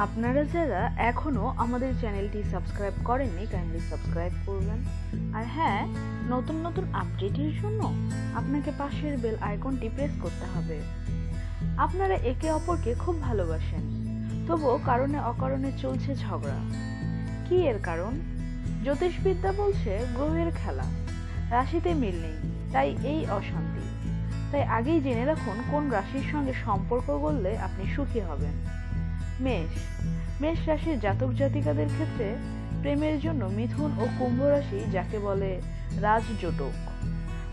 আপনারা যারা এখনও আমাদের চ্যানেলটি সাবস্ক্রাইব করেননি কাইন্ডলি সাবস্ক্রাইব করবেন। আর হ্যাঁ নতুন নতুন আপডেটের জন্য আপনাকে পাশের বেল আইকনটি প্রেস করতে হবে। আপনারা একে অপরকে খুব ভালোবাসেন। তবুও কারণে অকারণে চলছে ঝগড়া। কি এর কারণ? জ্যোতিষবিদ্যা বলছে গ্রহের খেলা। রাশিতে মিল নেই, তাই এই অশান্তি। তাই আগেই জেনে রাখুন কোন রাশির সঙ্গে সম্পর্ক গড়লে আপনি সুখী হবেন। মেষ। মেষ রাশির জাতক জাতিকাদের ক্ষেত্রে প্রেমের জন্য মিথুন ও কুম্ভ রাশি যাকে বলে রাজজোটক।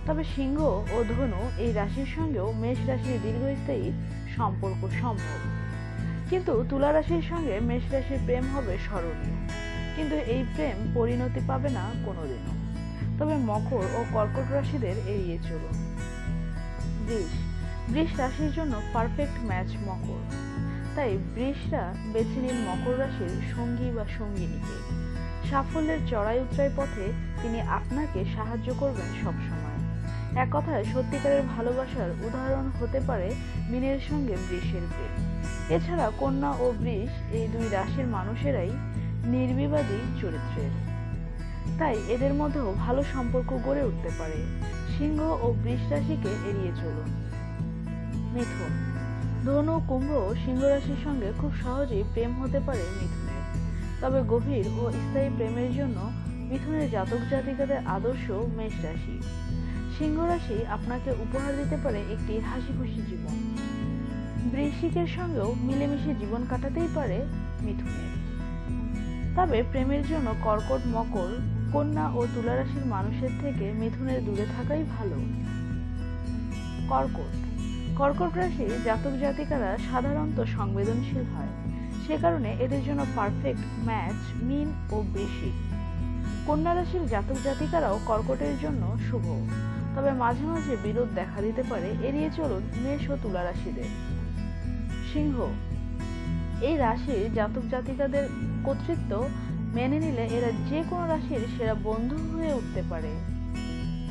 তবে সিংহ ও ধনু এই রাশির সঙ্গেও মেষ রাশির দীর্ঘস্থায়ী সম্পর্ক সম্ভব। কিন্তু তুলা রাশির সঙ্গে মেষ রাশির প্রেম হবে স্মরণীয়। কিন্তু এই প্রেম পরিণতি পাবে না কোনোদিনও। তবে মকর ও কর্কট রাশিদের এড়িয়ে চলুন। বৃষ। বৃষ রাশির জন্য পারফেক্ট ম্যাচ মকর। তাই বৃষরা বেছে নিন মকর রাশির সঙ্গী বা সঙ্গিনীকে। সাফল্যের চড়াই উতরাই পথে তিনি আপনাকে সাহায্য করবেন সবসময়। এক কথায় সত্যিকারের ভালোবাসার উদাহরণ হতে পারে মিনের সঙ্গে বৃষের প্রেম। এছাড়া কন্যা ও বৃষ এই দুই রাশির মানুষেরাই নির্বিবাদী চরিত্রের। তাই এদের মধ্যেও ভালো সম্পর্ক গড়ে উঠতে পারে। সিংহ ও বৃষ রাশিকে এড়িয়ে চলুন। মিথুন। ধনু কুম্ভ সিংহ রাশির সঙ্গে খুব সহজেই প্রেম হতে পারে মিথুনের। তবে গভীর ও স্থায়ী প্রেমের জন্য মিথুনের জাতক জাতিকাদের আদর্শ মেষ রাশি। সিংহ রাশি আপনাকে উপহার দিতে পারে একটি হাসি খুশি জীবন। বৃশ্চিকের সঙ্গেও মিলেমিশে জীবন কাটাতেই পারে মিথুনের। তবে প্রেমের জন্য কর্কট মকর, কন্যা ও তুলা রাশির মানুষের থেকে মিথুনের দূরে থাকাই ভালো। কর্কট কর্কট রাশির জাতক জাতিকারা সাধারণত সংবেদনশীল হয়। সে কারণে এদের জন্য পারফেক্ট ম্যাচ মিন ও বেশি। কন্যা রাশির জাতক জাতিকারাও কর্কটের জন্য শুভ। তবে মাঝে মাঝে বিরোধ দেখা দিতে পারে, এড়িয়ে চলুন মেষ ও তুলা রাশিদের। সিংহ। এই রাশির জাতক জাতিকাদের কর্তৃত্ব মেনে নিলে এরা যে কোনো রাশির সেরা বন্ধু হয়ে উঠতে পারে।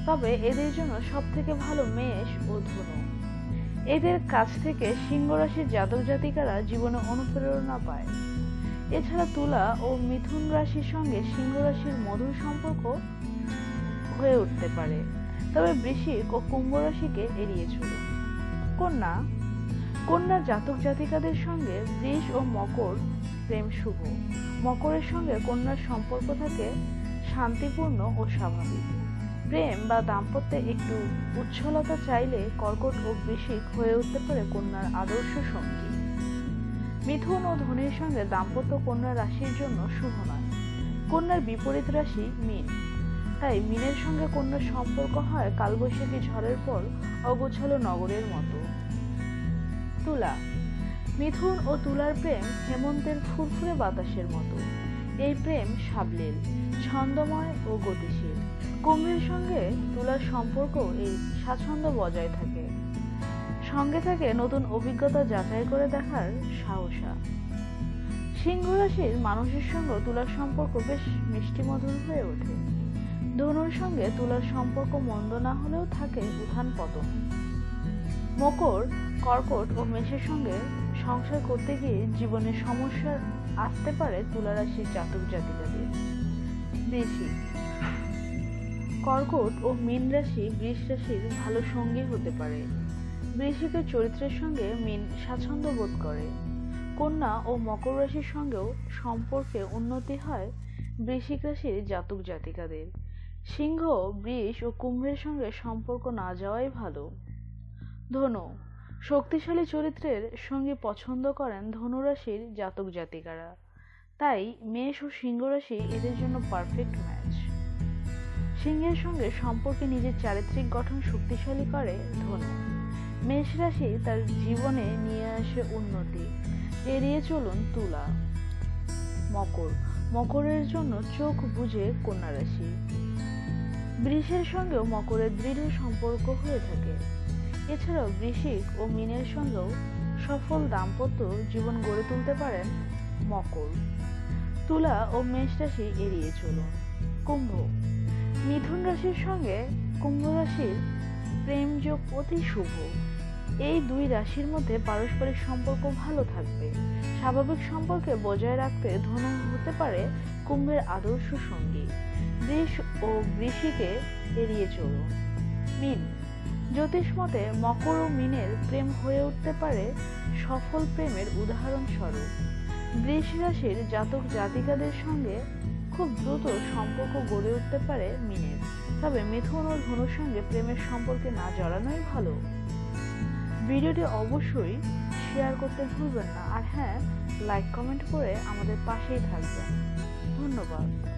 তবে এদের জন্য সব থেকে ভালো মেষ ও এদের কাছ থেকে সিংহ রাশির জাতক জাতিকারা জীবনে অনুপ্রেরণা পায়। এছাড়া তুলা ও মিথুন রাশির সঙ্গে সিংহ রাশির মধুর সম্পর্ক হয়ে উঠতে পারে। তবে বৃশ্চিক ও কুম্ভ রাশিকে এড়িয়ে চলুন। কন্যা কন্যা জাতক জাতিকাদের সঙ্গে বৃষ ও মকর প্রেম শুভ। মকরের সঙ্গে কন্যার সম্পর্ক থাকে শান্তিপূর্ণ ও স্বাভাবিক। প্রেম বা দাম্পত্যে একটু উচ্ছলতা চাইলে কর্কট ও বৃশ্চিক হয়ে উঠতে পারে কন্যার আদর্শ সঙ্গী। মিথুন ও ধনির সঙ্গে দাম্পত্য কন্যা রাশির জন্য শুভ নয়। কন্যার বিপরীত রাশি মিন। তাই মিনের সঙ্গে কন্যার সম্পর্ক হয় কালবৈশাখী ঝড়ের পর অগোছালো নগরের মতো। তুলা। মিথুন ও তুলার প্রেম হেমন্তের ফুরফুরে বাতাসের মতো। এই প্রেম সাবলীল, ছন্দময় ও গতিশীল। কুম্ভের সঙ্গে তুলার সম্পর্ক এই স্বাচ্ছন্দ্য বজায় থাকে। সঙ্গে থাকে নতুন অভিজ্ঞতা যাচাই করে দেখার সাহসা। সিংহ রাশির মানুষের সঙ্গে তুলার সম্পর্ক বেশ মিষ্টি মধুর হয়ে ওঠে। ধনুর সঙ্গে তুলার সম্পর্ক মন্দ না হলেও থাকে উত্থান পতন। মকর, কর্কট ও মেষের সঙ্গে সংসার করতে গিয়ে জীবনের সমস্যা আসতে পারে তুলা রাশির জাতক জাতিকাদের। বৃশ্চিক কর্কট ও মীন রাশি বৃষ রাশির ভালো সঙ্গী হতে পারে। বৃশ্চিকের চরিত্রের সঙ্গে মীন স্বাচ্ছন্দ্য বোধ করে। কন্যা ও মকর রাশির সঙ্গেও সম্পর্কে উন্নতি হয় বৃশ্চিক রাশির জাতক জাতিকাদের। সিংহ, বৃষ ও কুম্ভের সঙ্গে সম্পর্ক না যাওয়াই ভালো। ধনু শক্তিশালী চরিত্রের সঙ্গে পছন্দ করেন ধনুরাশির জাতক জাতিকারা। তাই মেষ ও সিংহ রাশি এদের জন্য পারফেক্ট ম্যাচ সিংহের সঙ্গে সম্পর্কে নিজের চারিত্রিক গঠন শক্তিশালী করে ধনু। মেষ রাশি তার জীবনে নিয়ে আসে উন্নতি। এড়িয়ে চলুন তুলা। মকর। মকরের জন্য চোখ বুঝে কন্যা রাশি। বৃষের সঙ্গেও মকরের দৃঢ় সম্পর্ক হয়ে থাকে। এছাড়াও বৃশ্চিক ও মিনের সঙ্গেও সফল দাম্পত্য জীবন গড়ে তুলতে পারেন মকর। তুলা ও মেষ রাশি এড়িয়ে চলুন। কুম্ভ। মিথুন রাশির সঙ্গে কুম্ভ রাশির প্রেম যোগ অতি শুভ। এই দুই রাশির মধ্যে পারস্পরিক সম্পর্ক ভালো থাকবে। স্বাভাবিক সম্পর্কে বজায় রাখতে ধনু হতে পারে কুম্ভের আদর্শ সঙ্গী। বৃষ ও বৃষিকে এড়িয়ে চলুন। মিন। জ্যোতিষ মতে, মকর ও মিনের প্রেম হয়ে উঠতে পারে সফল প্রেমের উদাহরণস্বরূপ। বৃষ রাশির জাতক জাতিকাদের সঙ্গে খুব দ্রুত সম্পর্ক গড়ে উঠতে পারে মিনের। তবে মিথুন ও ধনুর সঙ্গে প্রেমের সম্পর্কে না জড়ানোই ভালো। ভিডিওটি অবশ্যই শেয়ার করতে ভুলবেন না। আর হ্যাঁ লাইক, কমেন্ট করে আমাদের পাশেই থাকবেন। ধন্যবাদ।